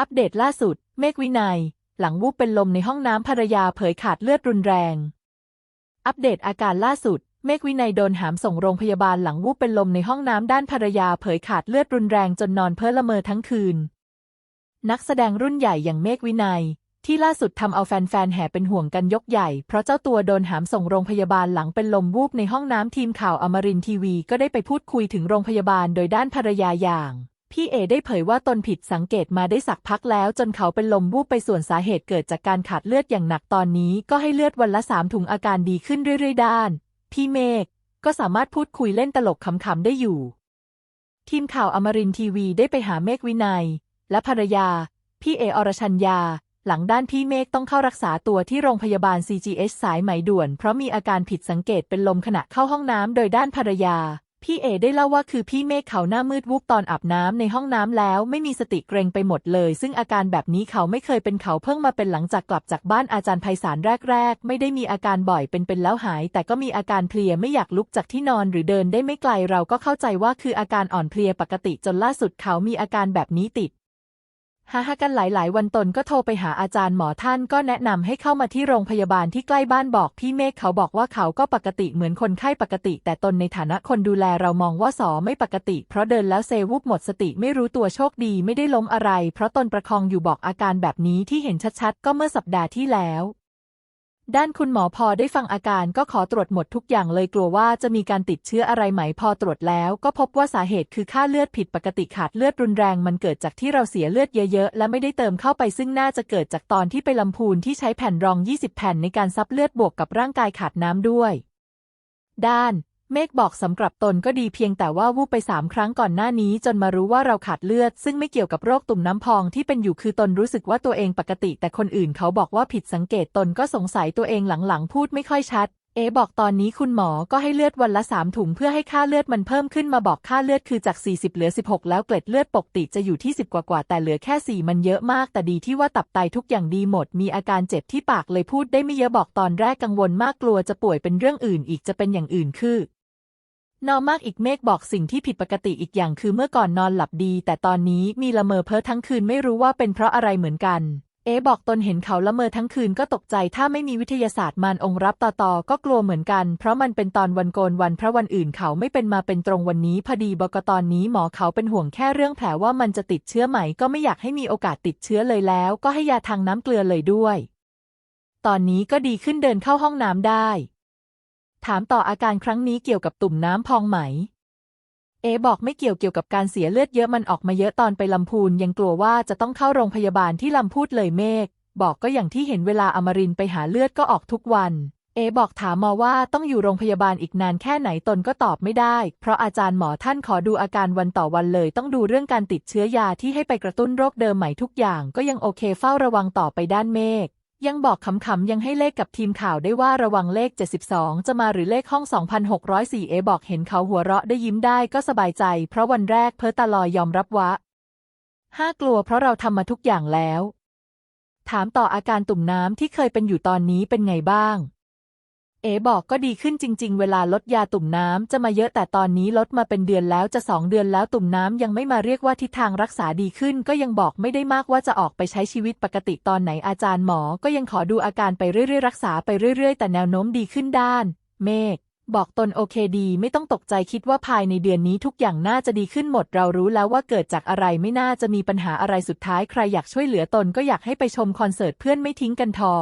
อัปเดตล่าสุด เมฆวินัย หลังวูบเป็นลมในห้องน้ำภรรยาเผยขาดเลือดรุนแรง อัปเดตอาการล่าสุด เมฆวินัยโดนหามส่งโรงพยาบาลหลังวูบเป็นลมในห้องน้ำด้านภรรยาเผยขาดเลือดรุนแรงจนนอนเพ้อละเมอทั้งคืน นักแสดงรุ่นใหญ่อย่างเมฆวินัย ที่ล่าสุดทำเอาแฟนๆแห่เป็นห่วงกันยกใหญ่ เพราะเจ้าตัวโดนหามส่งโรงพยาบาลหลังเป็นลมวูบในห้องน้ำทีมข่าวอมรินทีวี ก็ได้ไปพูดคุยถึงโรงพยาบาลโดยด้านภรรยาอย่าง พี่เอได้เผยว่าตนผิดสังเกตมาได้สักพักแล้ว จนเขาเป็นลมวูบไปส่วนสาเหตุเกิดจากการขาดเลือดอย่างหนักตอนนี้ ก็ให้เลือดวันละสามถุงอาการดีขึ้นเรื่อยๆด้าน พี่เมฆก็สามารถพูดคุยเล่นตลกขำๆได้อยู่ ทีมข่าวอมรินทีวีได้ไปหาเมฆวินัย และภรรยา พี่เออรชัญญา หลังด้านพี่เมฆต้องเข้ารักษาตัวที่โรงพยาบาล CGH สายไหมด่วน เพราะมีอาการผิดสังเกตเป็นลมขณะเข้าห้องน้ำโดยด้านภรรยา พี่เอได้เล่าว่าคือพี่เมฆเขาหน้ามืดวูบตอนอาบน้ำในห้องน้ำแล้วไม่มีสติเกรงไปหมดเลย ซึ่งอาการแบบนี้เขาไม่เคยเป็นเขาเพิ่งมาเป็นหลังจากกลับจากบ้านอาจารย์ไพศาลแรก ๆ ไม่ได้มีอาการบ่อยเป็นเป็นแล้วหาย แต่ก็มีอาการเพลียไม่อยากลุกจากที่นอนหรือเดินได้ไม่ไกลเราก็เข้าใจว่าคืออาการอ่อนเพลียปกติจนล่าสุดเขามีอาการแบบนี้ติด ฮ่าหากันหลาย ๆ วันตนก็โทรไปหาอาจารย์หมอท่านก็แนะนำให้เข้ามาที่โรงพยาบาลที่ใกล้บ้านบอกพี่เมฆเขาบอกว่าเขาก็ปกติเหมือนคนไข้ปกติ แต่ตนในฐานะคนดูแลเรามองว่าสอไม่ปกติ เพราะเดินแล้วเซวุบหมดสติไม่รู้ตัวโชคดีไม่ได้ล้มอะไร เพราะตนประคองอยู่บอกอาการแบบนี้ที่เห็นชัด ๆ ก็เมื่อสัปดาห์ที่แล้ว ด้านคุณหมอพอได้ฟังอาการก็ขอตรวจหมดทุกอย่างเลยกลัวว่าจะมีการติดเชื้ออะไรไหมพอตรวจแล้ว ก็พบว่าสาเหตุคือค่าเลือดผิดปกติขาดเลือดรุนแรงมันเกิดจากที่เราเสียเลือดเยอะๆ และไม่ได้เติมเข้าไปซึ่งน่าจะเกิดจากตอนที่ไปลำพูนที่ใช้แผ่นรอง 20 แผ่นในการซับเลือดบวกกับร่างกายขาดน้ำด้วย ด้าน เมฆบอกสำหรับตนก็ดีเพียงแต่ว่าวูบไปสามครั้งก่อนหน้านี้จนมารู้ว่าเราขาดเลือด ซึ่งไม่เกี่ยวกับโรคตุ่มน้ำพองที่เป็นอยู่คือตนรู้สึกว่าตัวเองปกติ แต่คนอื่นเขาบอกว่าผิดสังเกตตนก็สงสัยตัวเองหลังๆ พูดไม่ค่อยชัด เอบอกตอนนี้คุณหมอก็ให้เลือดวันละสามถุงเพื่อให้ค่าเลือดมันเพิ่มขึ้นมาบอกค่าเลือดคือจาก 40 เหลือ 16 แล้วเกล็ดเลือดปกติจะอยู่ที่ 10 กว่าๆแต่เหลือแค่ 4 มันเยอะมาก แต่ดีที่ว่าตับไตทุกอย่างดีหมด มีอาการเจ็บที่ปากเลยพูดได้ไม่เยอะบอกตอนแรกกังวลมากกลัวจะป่วยเป็นเรื่องอื่นอีกจะเป็นอย่างอื่นคือ นอนมากอีกเมฆบอกสิ่งที่ผิดปกติอีกอย่างคือเมื่อก่อนนอนหลับดี แต่ตอนนี้มีละเมอเพ้อทั้งคืนไม่รู้ว่าเป็นเพราะอะไรเหมือนกัน เอ๋บอกตนเห็นเขาละเมอทั้งคืนก็ตกใจถ้าไม่มีวิทยาศาสตร์มารองรับต่อต่อก็กลัวเหมือนกัน เพราะมันเป็นตอนวันโกนวันพระวันอื่นเขาไม่เป็นมาเป็นตรงวันนี้พอดีบกตอนนี้หมอเขาเป็นห่วงแค่เรื่องแผลว่ามันจะติดเชื้อไหมก็ไม่อยากให้มีโอกาสติดเชื้อเลยแล้ว ก็ให้ยาทางน้ำเกลือเลยด้วย ตอนนี้ก็ดีขึ้นเดินเข้าห้องน้ำได้ ถามต่ออาการครั้งนี้เกี่ยวกับตุ่มน้ำพองไหม เอบอกไม่เกี่ยวเกี่ยวกับการเสียเลือดเยอะมันออกมาเยอะตอนไปลำพูนยังกลัวว่าจะต้องเข้าโรงพยาบาลที่ลำพูดเลยเมฆบอกก็อย่างที่เห็นเวลาอมรินไปหาเลือดก็ออกทุกวัน เอบอกถามมาว่าต้องอยู่โรงพยาบาลอีกนานแค่ไหนตนก็ตอบไม่ได้ เพราะอาจารย์หมอท่านขอดูอาการวันต่อวันเลย ต้องดูเรื่องการติดเชื้อยาที่ให้ไปกระตุ้นโรคเดิมใหม่ทุกอย่าง ก็ยังโอเคเฝ้าระวังต่อไปด้านเมฆ ยังบอกขำๆยังให้เลขกับทีมข่าวได้ว่าระวังเลข 72 จะมาหรือเลขห้อง 2604 เอบอกเห็นเขาหัวเราะได้ยิ้มได้ก็สบายใจ เพราะวันแรกเพิร์ตาลอยยอมรับว่าห้ากลัวเพราะเราทำมาทุกอย่างแล้ว ถามต่ออาการตุ่มน้ำที่เคยเป็นอยู่ตอนนี้เป็นไงบ้าง เอ๋บอกก็ดีขึ้นจริง ๆ เวลาลดยาตุ่มน้ำจะมาเยอะแต่ตอนนี้ลดมาเป็นเดือนแล้วจะสองเดือนแล้วตุ่มน้ำยังไม่มาเรียกว่าทิศทางรักษาดีขึ้น ก็ยังบอกไม่ได้มากว่าจะออกไปใช้ชีวิตปกติตอนไหนอาจารย์หมอ ก็ยังขอดูอาการไปเรื่อยๆรักษาไปเรื่อย ๆ แต่แนวโน้มดีขึ้นด้าน เมฆบอกตนโอเคดี ไม่ต้องตกใจคิดว่าภายในเดือนนี้ทุกอย่างน่าจะดีขึ้นหมด เรารู้แล้วว่าเกิดจากอะไรไม่น่าจะมีปัญหาอะไรสุดท้ายใครอยากช่วยเหลือตนก็อยากให้ไปชมคอนเสิร์ตเพื่อนไม่ทิ้งกันทอ